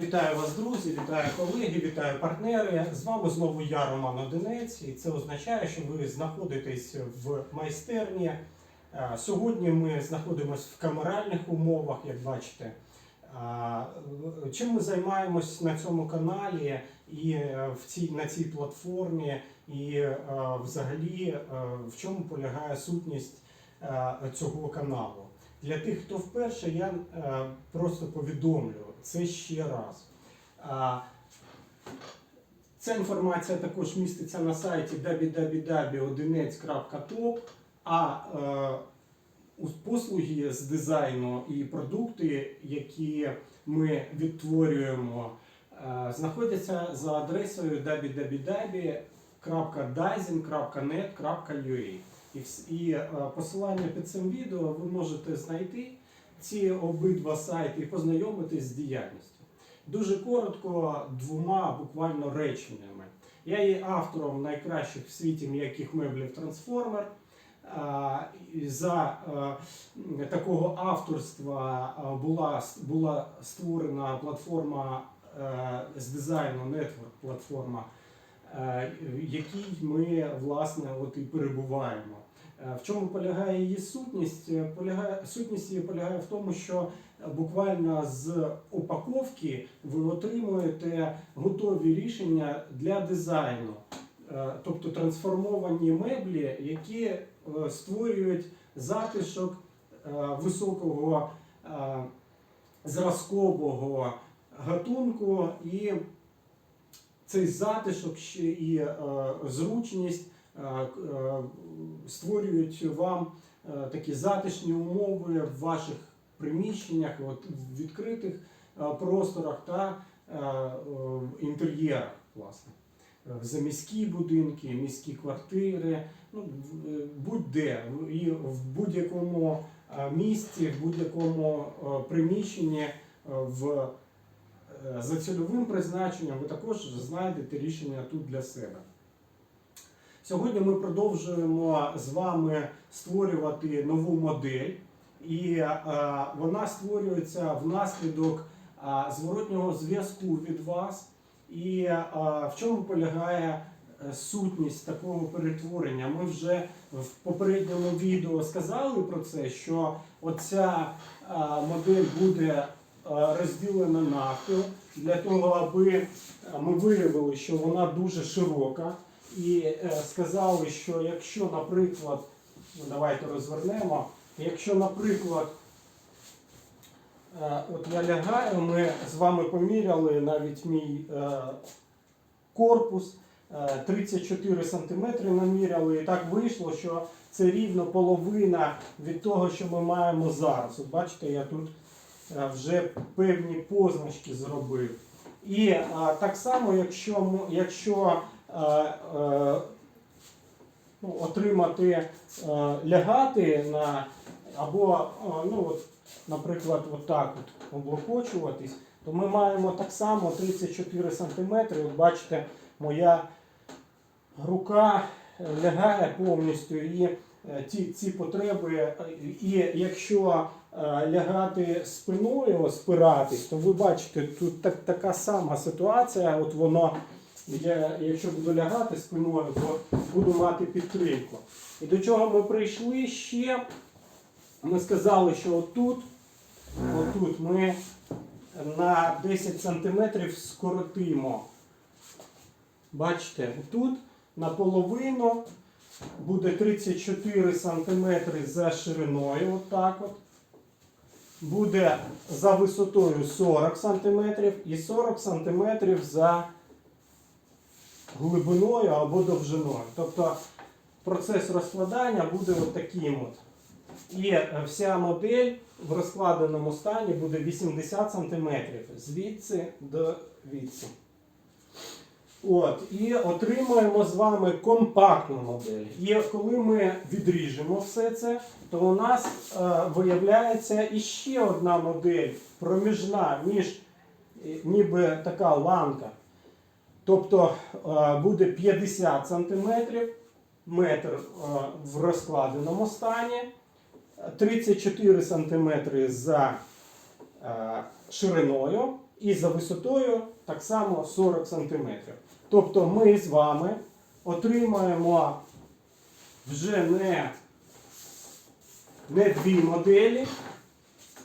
Вітаю вас, друзі, вітаю колеги, вітаю партнери. З вами знову я, Роман Одинець, і це означає, що ви знаходитесь в майстерні. Е, Сьогодні ми знаходимося в камеральних умовах, як бачите. Чим ми займаємось на цьому каналі і е, в цій, на цій платформі, і е, взагалі е, в чому полягає сутність е, цього каналу? Для тих, хто вперше, я е, просто повідомлю це ще раз. Ця інформація також міститься на сайті www.odinець.top, а е, послуги з дизайну і продукти, які ми відтворюємо, е, знаходяться за адресою www.dizing.net.ua. І, е, посилання під цим відео ви можете знайти ці обидва сайти і познайомитись з діяльністю. Дуже коротко, двома буквально реченнями. Я є автором найкращих в світі м'яких меблів Трансформер. За е, такого авторства е, була, була створена платформа з дизайну, Network платформа, в якій ми власне от і перебуваємо. Е, В чому полягає її сутність? Е, Полягає, сутність її полягає в тому, що буквально з упаковки ви отримуєте готові рішення для дизайну, Е, тобто трансформовані меблі, які створюють затишок високого зразкового гатунку і цей затишок і зручність створюють вам е, такі затишні умови в ваших приміщеннях, от, в відкритих е, просторах та е, е, інтер'єрах, власне. Е, заміські будинки, міські квартири, ну, е, будь-де, і в будь-якому е, місті, в будь-якому е, приміщенні е, в е, за цільовим призначенням ви також знайдете рішення тут для себе. Сьогодні ми продовжуємо з вами створювати нову модель, і е, вона створюється внаслідок е, зворотнього зв'язку від вас. І е, в чому полягає е, сутність такого перетворення? Ми вже в попередньому відео сказали про це, що оця е, модель буде е, розділена навпіл для того, аби е, ми виявили, що вона дуже широка, і е, сказали, що якщо, наприклад, ну, давайте розвернемо, якщо, наприклад, е, от я лягаю, ми з вами поміряли навіть мій е, корпус. е, 34 см наміряли, і так вийшло, що це рівно половина від того, що ми маємо зараз. От бачите, я тут вже певні позначки зробив. І е, так само, якщо, якщо ну, отримати, е, лягати на або, е, ну, от, наприклад, отак от облокочуватись, то ми маємо так само 34 см. От бачите, моя рука е, лягає повністю і е, ці, ці потреби, е, і якщо е, лягати спиною, спиратись, то ви бачите, тут так, така сама ситуація. От воно, я, якщо буду лягати спиною, то буду мати підтримку. І до чого ми прийшли ще? Ми сказали, що отут, отут ми на 10 см скоротимо. Бачите, тут наполовину буде 34 см за шириною, отак от. Буде за висотою 40 см і 40 см за глибиною або довжиною. Тобто процес розкладання буде от таким от. І е, вся модель в розкладеному стані буде 80 см звідси до відси. От, і отримаємо з вами компактну модель. І коли ми відріжемо все це, то у нас е, виявляється іще одна модель проміжна між е, ніби така ланка. Тобто е, буде 50 см, метр е, в розкладеному стані, 34 см за е, шириною і за висотою так само 40 см. Тобто ми з вами отримаємо вже не, не дві моделі,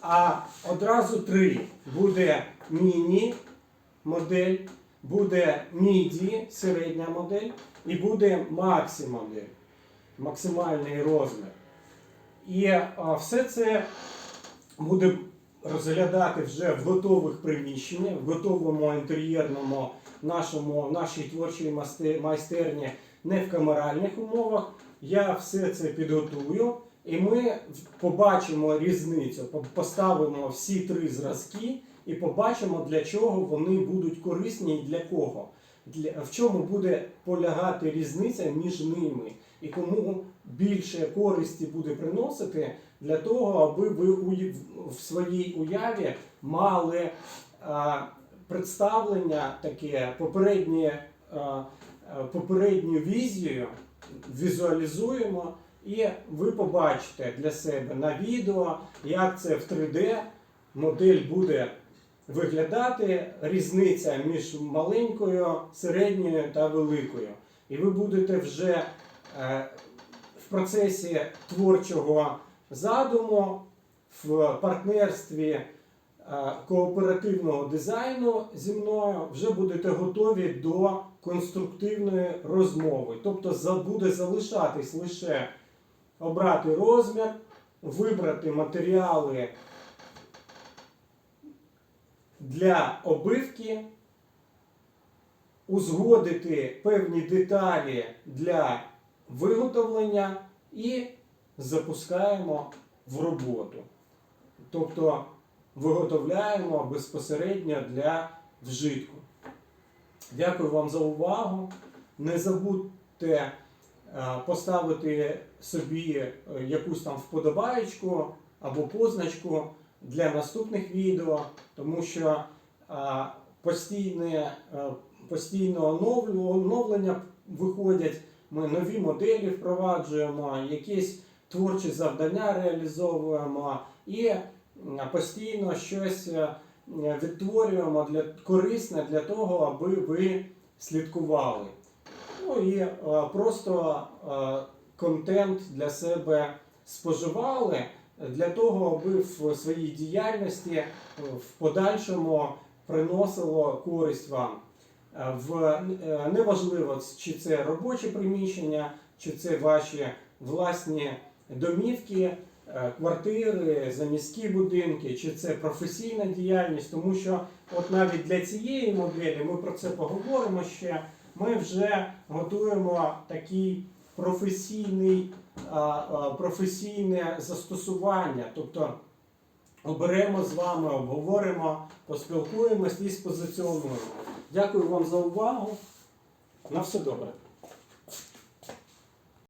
а одразу три. Буде міні модель, буде міді середня модель і буде максі максимальний розмір. І а, все це буде розглядати вже в готових приміщеннях, в готовому інтер'єрному нашому, нашій творчій майстерні, не в камеральних умовах. Я все це підготую, і ми побачимо різницю, поставимо всі три зразки і побачимо, для чого вони будуть корисні і для кого. Для, в чому буде полягати різниця між ними і кому більше користі буде приносити для того, аби ви в своїй уяві мали а, представлення таке попереднє, а, попередню візію, візуалізуємо, і ви побачите для себе на відео, як це в 3D модель буде виглядати, різниця між маленькою, середньою та великою. І ви будете вже е, в процесі творчого задуму, в партнерстві е, кооперативного дизайну зі мною вже будете готові до конструктивної розмови. Тобто буде залишатись лише обрати розмір, вибрати матеріали для обивки, узгодити певні деталі для виготовлення і запускаємо в роботу. Тобто виготовляємо безпосередньо для вжитку. Дякую вам за увагу. Не забудьте е, поставити собі е, якусь там вподобаєчку або позначку для наступних відео, тому що постійне, е, постійно оновлення виходять. Ми нові моделі впроваджуємо, якісь творчі завдання реалізовуємо і постійно щось е, відтворюємо для корисне для того, аби ви слідкували. Ну і е, просто контент для себе споживали для того, аби в своїй діяльності е, в подальшому приносило користь вам. Е, В е, неважливо, чи це робоче приміщення, чи це ваші власні домівки, квартири, заміські будинки, чи це професійна діяльність, тому що от навіть для цієї моделі ми про це поговоримо ще. Ми вже готуємо такий професійний, професійне застосування. Тобто оберемо з вами, обговоримо, поспілкуємось і спозиціонуємо. Дякую вам за увагу. На все добре.